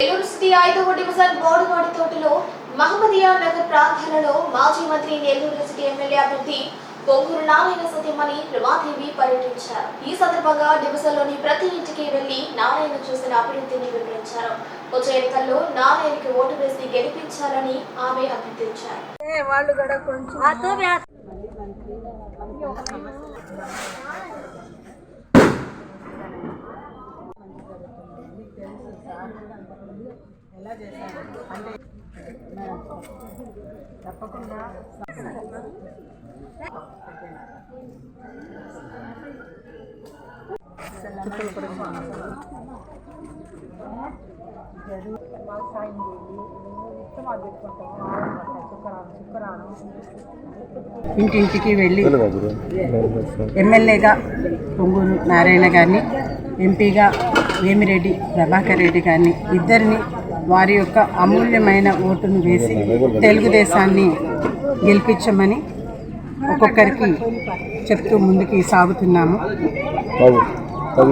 Nellore city ఐదవ division బోడువాడి తోటలో మహమ్మదియా నగర్ ప్రాంతాలలో మాజీ మంత్రి నెల్లూరు సిటీ ఎమ్మెల్యే అభ్యర్థి పొంగూరు నారాయణ సత్యమణి రమాదేవి పర్యటించారు. ఈ సందర్భంగా డివిజన్లోని ప్రతి ఇంటికి వెళ్ళి నారాయణ చూసిన అభివృద్ధిని వివరించారు. వచ్చే ఎన్నికల్లో నారాయణకి ఓటు వేసి గెలిపించాలని ఆమె అభ్యర్థించారు. వాళ్ళు కూడా కొంచెం ఎలా చేశారు? అంటే తప్పకుండా మాకు సాయం పెట్టుకుంటాము ఇంటింటికి వెళ్ళి ఎమ్మెల్యేగా పొంగూరు నారాయణ గారిని ఎంపీగా వేమిరెడ్డి ప్రభాకర్ రెడ్డి గారిని ఇద్దరిని వారి యొక్క అమూల్యమైన ఓటును వేసి తెలుగుదేశాన్ని గెలిపించమని ఒక్కొక్కరికి చెప్తూ ముందుకి సాగుతున్నాము.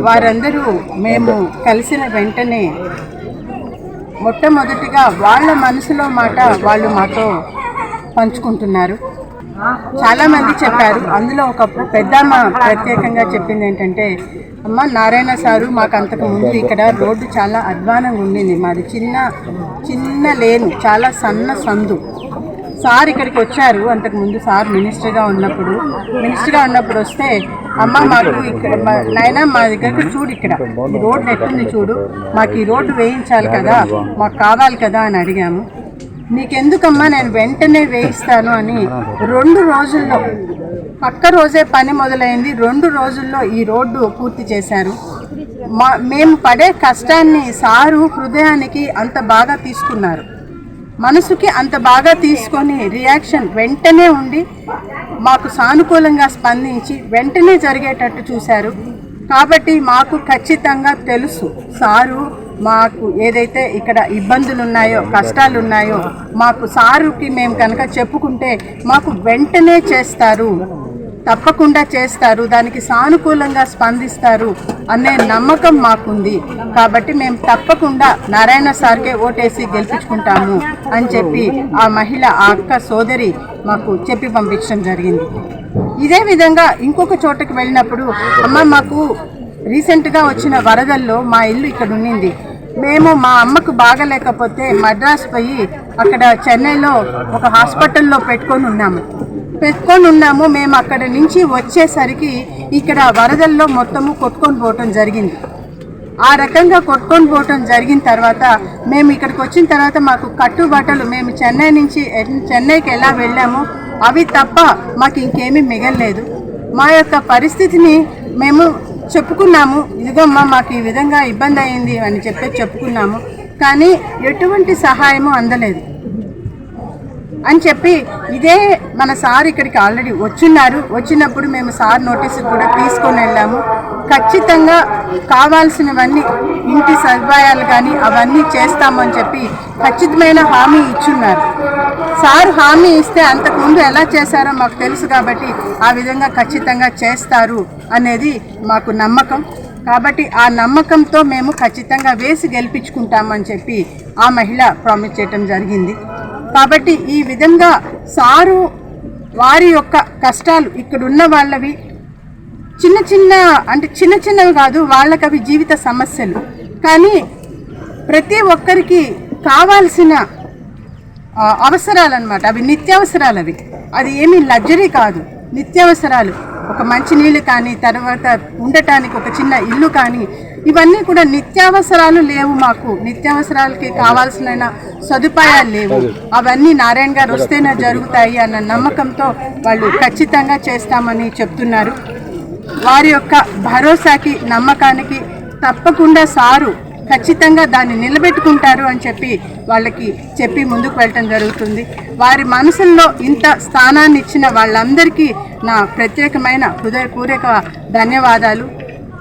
వారందరూ మేము కలిసిన వెంటనే మొట్టమొదటిగా వాళ్ళ మనసులో మాట వాళ్ళు మాతో పంచుకుంటున్నారు. చాలా మంది చెప్పారు. అందులో ఒక పెద్దమ్మ ప్రత్యేకంగా చెప్పింది ఏంటంటే అమ్మ నారాయణ సారు మాకు అంతకు ముందు ఇక్కడ రోడ్డు చాలా అధ్వానంగా ఉండింది. మాది చిన్న చిన్న లేను చాలా సన్న సందు. సార్ ఇక్కడికి వచ్చారు. అంతకు ముందు సార్ మినిస్టర్గా ఉన్నప్పుడు. మినిస్టర్గా ఉన్నప్పుడు వస్తే అమ్మ మాకు ఇక్కడ మా- మా దగ్గరకు చూడు ఇక్కడ. ఈ రోడ్డు ఎట్టుంది చూడు. మాకు ఈ రోడ్డు వేయించాలి కదా. మాకు కావాలి కదా అని అడిగాము. నీకెందుకమ్మా నేను వెంటనే వేయిస్తాను అని రెండు రోజుల్లో పక్క రోజే పని మొదలైంది. రెండు రోజుల్లో ఈ రోడ్డు పూర్తి చేశారు. మా మేము పడే కష్టాన్ని సారు హృదయానికి అంత బాగా తీసుకున్నారు. మనసుకి అంత బాగా తీసుకొని రియాక్షన్ వెంటనే ఉండి మాకు సానుకూలంగా స్పందించి వెంటనే జరిగేటట్టు చూశారు. కాబట్టి మాకు ఖచ్చితంగా తెలుసు సారు మాకు ఏదైతే ఇక్కడ ఇబ్బందులు ఉన్నాయో కష్టాలు ఉన్నాయో మాకు సారుకి మేము కనుక చెప్పుకుంటే మాకు వెంటనే చేస్తారు. తప్పకుండా చేస్తారు. దానికి సానుకూలంగా స్పందిస్తారు అనే నమ్మకం మాకుంది. కాబట్టి మేము తప్పకుండా నారాయణ సార్కే ఓటేసి గెలిపించుకుంటాము అని చెప్పి ఆ మహిళ ఆ అక్క సోదరి మాకు చెప్పి పంపించడం జరిగింది. ఇదే విధంగా ఇంకొక చోటకి వెళ్ళినప్పుడు అమ్మ మాకు రీసెంట్గా వచ్చిన వరదల్లో మా ఇల్లు ఇక్కడ ఉండింది మేము మా అమ్మకు బాగలేకపోతే మద్రాస్ పోయి అక్కడ చెన్నైలో ఒక హాస్పిటల్లో పెట్టుకొని ఉన్నాము. పెట్టుకొని ఉన్నాము మేము అక్కడ నుంచి వచ్చేసరికి ఇక్కడ వరదల్లో మొత్తము కొట్టుకొని పోవటం జరిగింది. ఆ రకంగా కొట్టుకొని పోవటం జరిగిన తర్వాత మేము ఇక్కడికి వచ్చిన తర్వాత మాకు కట్టుబట్టలు మేము చెన్నై నుంచి చెన్నైకి ఎలా వెళ్ళామో అవి తప్ప మాకు ఇంకేమీ మిగలలేదు. మా యొక్క పరిస్థితిని మేము చెప్పుకున్నాము ఇదిగోమ్మా మాకు ఈ విధంగా ఇబ్బంది అయింది అని చెప్పి చెప్పుకున్నాము. కానీ ఎటువంటి సహాయము అందలేదు. అని చెప్పి ఇదే మన సార్ ఇక్కడికి ఆల్రెడీ వచ్చిన్నారు. వచ్చినప్పుడు మేము సార్ నోటీసు కూడా తీసుకొని వెళ్ళాము. ఖచ్చితంగా కావాల్సినవన్నీ ఇంటి సదుపాయాలు కానీ అవన్నీ చేస్తామని చెప్పి ఖచ్చితమైన హామీ ఇచ్చున్నారు. సార్ హామీ ఇస్తే అంతకుముందు ఎలా చేశారో మాకు తెలుసు కాబట్టి ఆ విధంగా ఖచ్చితంగా చేస్తారు అనేది మాకు నమ్మకం. కాబట్టి ఆ నమ్మకంతో మేము ఖచ్చితంగా వేసి గెలిపించుకుంటామని చెప్పి ఆ మహిళ ప్రామిస్ చేయటం జరిగింది. కాబట్టి ఈ విధంగా సారు వారి యొక్క కష్టాలు ఇక్కడున్న వాళ్ళవి చిన్న చిన్న అంటే చిన్న చిన్నవి కాదు వాళ్ళకి అవి జీవిత సమస్యలు. కానీ ప్రతి ఒక్కరికి కావాల్సిన అవసరాలు అనమాట అవి నిత్యావసరాలు అవి అది ఏమీ లగ్జరీ కాదు. నిత్యావసరాలు. ఒక మంచి నీళ్ళు కానీ తర్వాత ఉండటానికి ఒక చిన్న ఇల్లు కానీ ఇవన్నీ కూడా నిత్యావసరాలు లేవు మాకు. నిత్యావసరాలకి కావాల్సిన సదుపాయాలు లేవు. అవన్నీ నారాయణ గారు వస్తేనే జరుగుతాయి అన్న నమ్మకంతో వాళ్ళు ఖచ్చితంగా చేస్తామని చెప్తున్నారు. వారి యొక్క భరోసాకి నమ్మకానికి తప్పకుండా సారు ఖచ్చితంగా దాన్ని నిలబెట్టుకుంటారు అని చెప్పి వాళ్ళకి చెప్పి ముందుకు వెళ్ళటం జరుగుతుంది. వారి మనసుల్లో ఇంత స్థానాన్ని ఇచ్చిన వాళ్ళందరికీ నా ప్రత్యేకమైన హృదయపూర్వక ధన్యవాదాలు.